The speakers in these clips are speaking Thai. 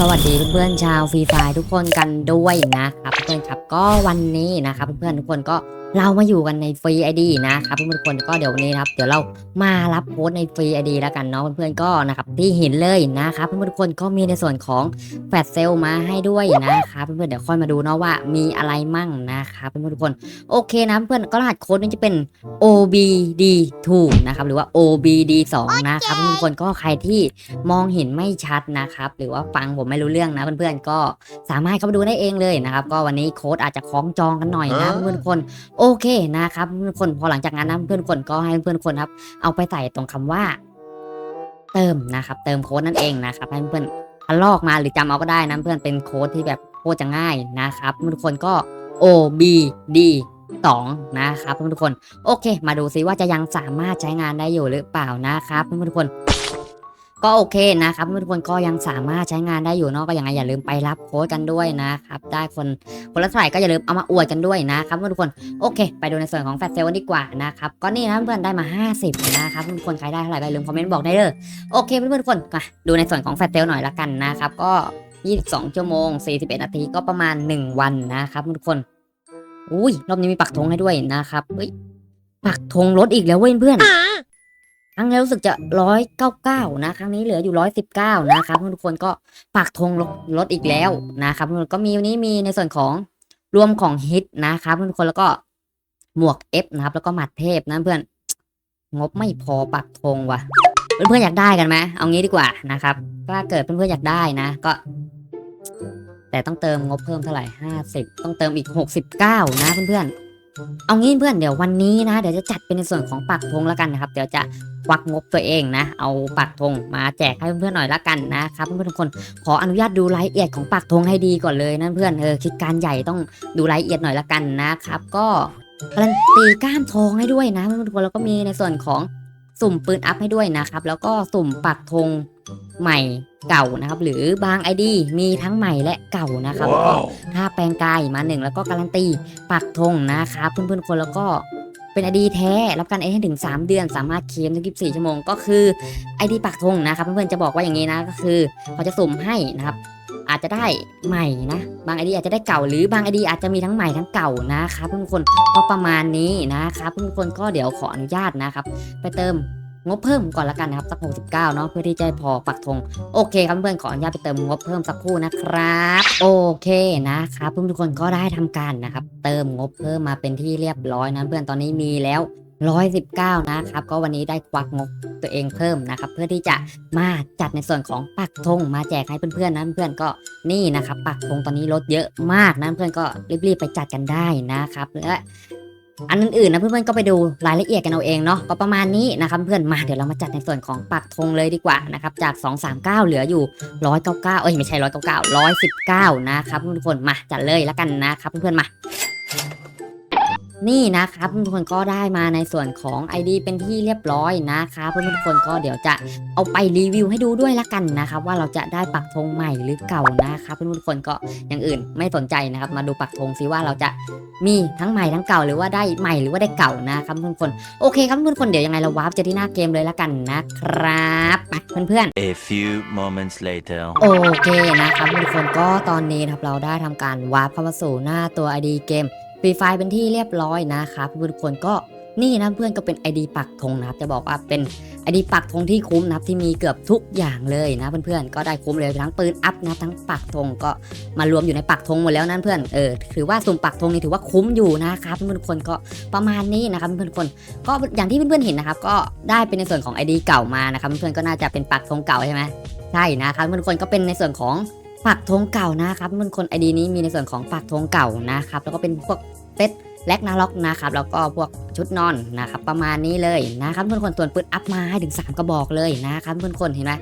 สวัสดีเพื่อนๆชาวฟรีไฟทุกคนกันด้วยนะครับเพื่อนๆครับก็วันนี้นะครับเพื่อนๆทุกคนก็ เรามาอยู่กันในฟรีไอดีนะครับเพื่อนๆทุกคนก็เดี๋ยววันนี้นะครับ เดี๋ยวเรามารับโค้ดในฟรีไอดีแล้วกันเนาะเพื่อนๆก็นะครับที่เห็นเลยนะครับเพื่อนๆทุกคนก็มีในส่วนของแฟลชเซลมาให้ด้วยนะครับเพื่อนๆเดี๋ยวค่อยมาดูเนาะว่ามีอะไรมั่งนะครับเพื่อนๆทุกคนโอเคนะเพื่อนก็รหัสโค้ดนี้จะเป็น OBD2 นะครับหรือว่า OBD2 นะครับเพื่อนๆทุกคนก็ใครที่มองเห็นไม่ชัดนะครับหรือว่าฟังผมไม่รู้เรื่องนะเพื่อนๆก็สามารถเข้าไปดูได้เองเลยนะครับก็วันนี้โค้ดอาจจะคล้องจองกันหน่อยนะเพื่อนๆทุกคนโอเคนะครับเพื่อนๆทุกคนพอหลังจากนั้นนะเพื่อนๆทุกคนก็ให้เพื่อนๆทุกคนครับ เอาไปใส่ตรงคำว่า เติมนะครับ เติมโค้ดนั่นเองนะครับให้เพื่อนๆทะลอกมาหรือจำเอาก็ได้นะเพื่อนเป็นโค้ดที่แบบโคตรจะง่ายนะครับเพื่อนๆทุกคนก็ O B D 2นะครับเพื่อนๆทุกคน โอเค มาดูซิว่าจะยังสามารถใช้งานได้อยู่หรือเปล่านะครับเพื่อนๆทุกคน ก็โอเคนะครับเพื่อนทุกคนก็ยังสามารถใช้งานได้อยู่เนาะก็ยังไงอย่าลืมไปรับโค้ดกันด้วยนะครับได้คนคนละเท่าไหร่ก็อย่าลืมเอามาอวดกันด้วยนะครับเพื่อนทุกคนโอเค ไปดูในส่วนของแฟลชเซลล์กันดีกว่านะครับก็นี่นะเพื่อนได้มา 50 นะครับเพื่อนๆทุกคนใครได้เท่าไหร่ก็อย่าลืมคอมเมนต์บอกได้เลยโอเคเพื่อนๆทุกคนมาดูในส่วนของแฟลชเซลล์หน่อยละกันนะครับก็ 22 ชั่วโมง 41 นาทีก็ประมาณ 1 วันนะครับเพื่อนทุกคนอุ้ยรอบนี้มีปักธงให้ด้วยนะครับเฮ้ยปักธงลดอีกแล้วเว้ยเพื่อน ครั้งนี้รู้สึกจะร้อยเก้าเก้านะ ครั้งนี้เหลืออยู่ร้อยสิบเก้านะครับทุกคนก็ปักธงลดอีกแล้วนะครับทุกคนก็มีวันนี้มีในส่วนของรวมของฮิตนะครับทุกคนแล้วก็หมวกเอฟนะครับ แล้วก็หมัดเทพนะเพื่อนงบไม่พอปักธงว่ะ เพื่อนๆอยากได้กันไหมเอางี้ดีกว่านะครับถ้าเกิดเพื่อนๆอยากได้นะก็ แต่ต้องเติมงบเพิ่มเท่าไหร่ห้าสิบต้องเติมอีกหกสิบเก้านะเพื่อนๆ เอางี้เพื่อนเดี๋ยววันนี้นะ เดี๋ยวจะจัดเป็นในส่วนของปักธงแล้วกันนะครับ เดี๋ยวจะควักงบตัวเองนะ เอาปักธงมาแจกให้เพื่อนๆหน่อยละกันนะครับเพื่อนๆทุกคนขออนุญาตดูรายละเอียดของปักธงให้ดีก่อนเลยนะเพื่อนเออคิดการใหญ่ต้องดูรายละเอียดหน่อยละกันนะครับ ก็การันตีก้ามทองให้ด้วยนะเพื่อนๆทุกคนแล้วก็มีในส่วนของ สุ่มปืนอัพให้ด้วยนะครับ แล้วก็สุ่มปักธงใหม่เก่านะครับ หรือบางไอดีมีทั้งใหม่และเก่านะครับแล้วก็ถ้าแปลงกายมาหนึ่งแล้วก็การันตีปักธงนะครับเพื่อนๆคนแล้วก็เป็นไอดีแท้ รับการเอให้ถึง 3 เดือน สามารถเคลมทุก24 ชั่วโมง ก็คือไอดีปักธงนะครับ เพื่อนๆจะบอกว่าอย่างนี้นะ ก็คือเขาจะสุ่มให้นะครับ อาจจะได้ใหม่นะ บางไอเดียอาจจะได้เก่าหรือบางไอเดียอาจจะมีทั้งใหม่ทั้งเก่านะครับเพื่อนคนก็ประมาณนี้นะครับเพื่อนคนก็เดี๋ยวขออนุญาตนะครับ ไปเติมงบเพิ่มก่อนละกันนะครับสัก 69 เนาะเพื่อที่จะพอปักธงโอเคครับเพื่อนขออนุญาตไปเติมงบเพิ่มสักครู่นะครับ โอเคนะครับเพื่อนทุกคนก็ได้ทำการนะครับ เติมงบเพิ่มมาเป็นที่เรียบร้อยนะเพื่อนตอนนี้มีแล้ว 119 นะครับ ก็วันนี้ได้ควักงบตัวเองเพิ่มนะครับ เพื่อที่จะมาจัดในส่วนของปักธงมาแจกให้เพื่อนๆนะเพื่อนก็นี่นะครับปักธงตอนนี้ลดเยอะมากนะเพื่อนก็รีบๆไปจัดกันได้นะครับและอันอื่นๆนะเพื่อนๆก็ไปดูรายละเอียดกันเอาเองเนาะก็ประมาณนี้นะครับเพื่อนมาเดี๋ยวเรามาจัดในส่วนของปักธงเลยดีกว่านะครับจาก 239 เหลืออยู่ 199 เอ้ยไม่ใช่ 199 119 นะครับทุกคนมาจัดเลยแล้วกันนะครับเพื่อนๆมา นี่นะครับทุกคนก็ได้มาในส่วนของ ID เป็นที่เรียบร้อยนะครับเพื่อนๆทุกคนก็เดี๋ยวจะเอาไปรีวิวให้ดูด้วยละกันนะครับว่าเราจะได้ปักธงใหม่หรือเก่านะครับเพื่อนๆทุกคนก็อย่างอื่นไม่สนใจนะครับ มาดูปักธงซิว่าเราจะมีทั้งใหม่ทั้งเก่าหรือว่าได้ใหม่หรือว่าได้เก่านะครับเพื่อนๆทุกคนโอเคครับเพื่อนๆทุกคนเดี๋ยวยังไงเราวาร์ปเจอที่หน้าเกมเลยละกันนะครับไปเพื่อนๆ A few moments later. โอเคนะครับทุกคนก็ตอนนี้นะครับเราได้ทำการวาร์ปเข้ามาสู่หน้าตัว ID เกมฟ รีไฟล์เป็นที่เรียบร้อยนะครับทุกคนก็นี่นะเพื่อนก็เป็น ID ปักธงนะครับจะบอกว่าเป็น ID ปักธงที่คุ้มนะครับที่มีเกือบทุกอย่างเลยนะเพื่อนๆก็ได้คุ้มเลยทั้งปืนอัพนะทั้งปักธงก็มารวมอยู่ในปักธงหมดแล้วนั่นเพื่อนเออถือว่าสุ่มปักธงนี่ถือว่าคุ้มอยู่นะครับเพื่อนๆทุกคนก็ประมาณนี้นะครับเพื่อนๆกคนก็อย่างที่เพื่อนๆเห็นนะครับก็ได้เป็นในส่วนของ ID เก่ามานะครับเพื่อนๆก็น่าจะเป็นปักธงเก่าใช่ไหมใช่นะครับเพื่อนๆคนก็เป็นในส่วนของ ปักธงเก่านะครับเพื่อนคนไอดีนี้มีในส่วนของปักธงเก่านะครับ แล้วก็เป็นพวกเซตแลกนาล็อกนะครับแล้วก็พวกชุดนอนนะครับประมาณนี้เลยนะครับเพื่อนคนส่วนปืนอัพมาให้ถึง 3 กระบอกเลยนะครับเพื่อนคนเห็นไหม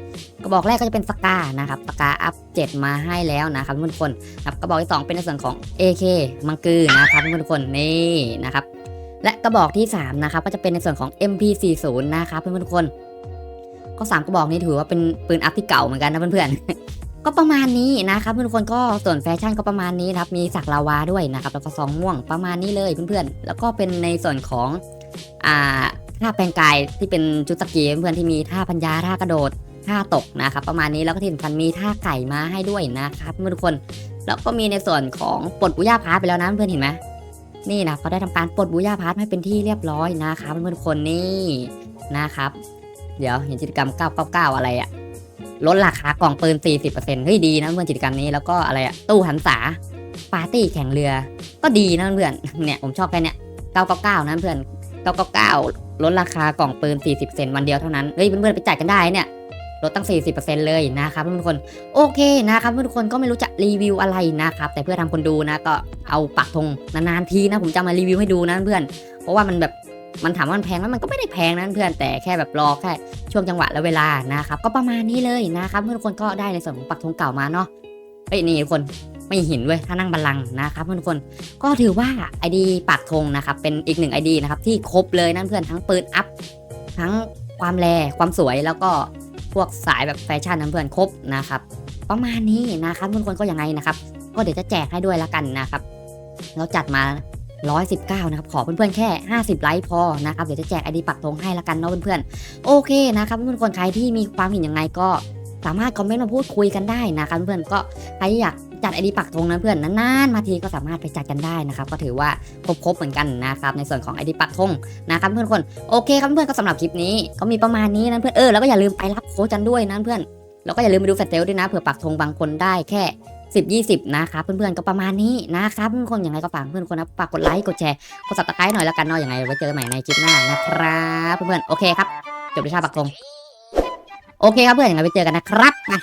กระบอกแรกก็จะเป็นสกานะครับสกาอัพ7มาให้แล้วนะครับเพื่อนคนครับกระบอกที่ 2 เป็นในส่วนของ AK มังกือนะครับเพื่อนคนนี่นะครับและกระบอกที่3นะครับก็จะเป็นในส่วนของ MP40 นะครับเพื่อนๆคน ก็สามกระบอกนี้ถือว่าเป็นปืนอัพที่เก่าเหมือนกันนะเพื่อนๆ ก็ประมาณนี้นะครับเพื่อนคนก็ส่วนแฟชั่นก็ประมาณนี้นะครับมีสักลาวาด้วยนะครับแล้วก็ซองม่วงประมาณนี้เลยเพื่อนๆ แล้วก็เป็นในส่วนของอ่าท่าแปลงกายที่เป็นชุดสกีเพื่อนที่มีท่าพัญญาท่ากระโดดท่าตกนะครับประมาณนี้แล้วก็ที่สำคัญมีท่าไก่มาให้ด้วยนะครับเพื่อนทุกคนแล้วก็มีในส่วนของปลดบุย่าพาร์ทไปแล้วนะเพื่อนเห็นไหมนี่นะเขาได้ทำการปลดบุย่าพาร์ทให้เป็นที่เรียบร้อยนะครับเพื่อนทุกคนนี่นะครับ เดี๋ยวเห็นกิจกรรม999อะไรอะ ลดราคากล่องปืน 40%เฮ้ยดีนะเพื่อนกิจกรรมนี้แล้วก็อะไรอะตู้หันษาปาร์ตี้แข่งเรือ ก็ดีนะเพื่อนเนี่ยผมชอบแค่เนี้ย999นะเพื่อน999ลดราคากล่องปืน 40เซนวันเดียวเท่านั้นเฮ้ยเพื่อนๆไปจ่ายกันได้เนี่ยลดตั้ง 40%เลยนะครับเพื่อนทุกคนโอเคนะครับเพื่อนทุกคนก็ไม่รู้จะรีวิวอะไรนะครับแต่เพื่อทำคนดูนะก็เอาปักธงนานๆทีนะผมจะมารีวิวให้ดูนะเพื่อนเพราะว่ามันแบบ มันถามว่ามันแพงไหมมันก็ไม่ได้แพงนะเพื่อนแต่แค่แบบรอแค่ช่วงจังหวะและเวลานะครับก็ประมาณนี้เลยนะครับเพื่อนทุกคนก็ได้ในส่วนของปักธงเก่ามาเนาะเฮ้ยนี่ทุกคนไม่หินเว้ยถ้านั่งบัลลังก์นะครับเพื่อนทุกคนก็ถือว่าไอดีปักธงนะครับเป็นอีกหนึ่งไอดีนะครับที่ครบเลยนั่นเพื่อนทั้งปืนอัพทั้งความแรความสวยแล้วก็พวกสายแบบแฟชั่นนั่นเพื่อนครบนะครับประมาณนี้นะครับเพื่อนทุกคนก็ยังไงนะครับก็เดี๋ยวจะแจกให้ด้วยละกันนะครับเราจัดมา 119 นะครับ ขอเพื่อนๆแค่ 50 ไลค์พอนะครับ เดี๋ยวจะแจกไอดีปักธงให้ละกันเนาะเพื่อนๆ โอเคนะครับเพื่อนๆคนใครที่มีความเห็นยังไงก็สามารถคอมเมนต์มาพูดคุยกันได้นะครับเพื่อนๆก็ใครอยากจัดไอดีปักธงนะเพื่อนนานๆมาทีก็สามารถไปจัดกันได้นะครับ ก็ถือว่าครบๆเหมือนกันนะครับในส่วนของไอดีปักธงนะครับเพื่อนๆคนโอเคครับเพื่อนก็สำหรับคลิปนี้ก็มีประมาณนี้นะเพื่อนเออแล้วก็อย่าลืมไปรับโค้ชกันด้วยนะเพื่อนแล้วก็อย่าลืมไปดูแฟลชเซลด้วยนะเผื่อปักธงบางคนได้แค่ 10 20 นะครับเพื่อนๆก็ประมาณนี้นะครับเพื่อนคนอย่างไรก็ฝากเพื่อนคนนะฝากกดไลค์กดแชร์กด subscribe หน่อยแล้วกันเนาะอย่างไรไว้เจอกันใหม่ในคลิปหน้านะครับเพื่อนๆโอเคครับจบวิชาปักธงโอเคครับเพื่อนอย่างไรไว้เจอกันนะครับ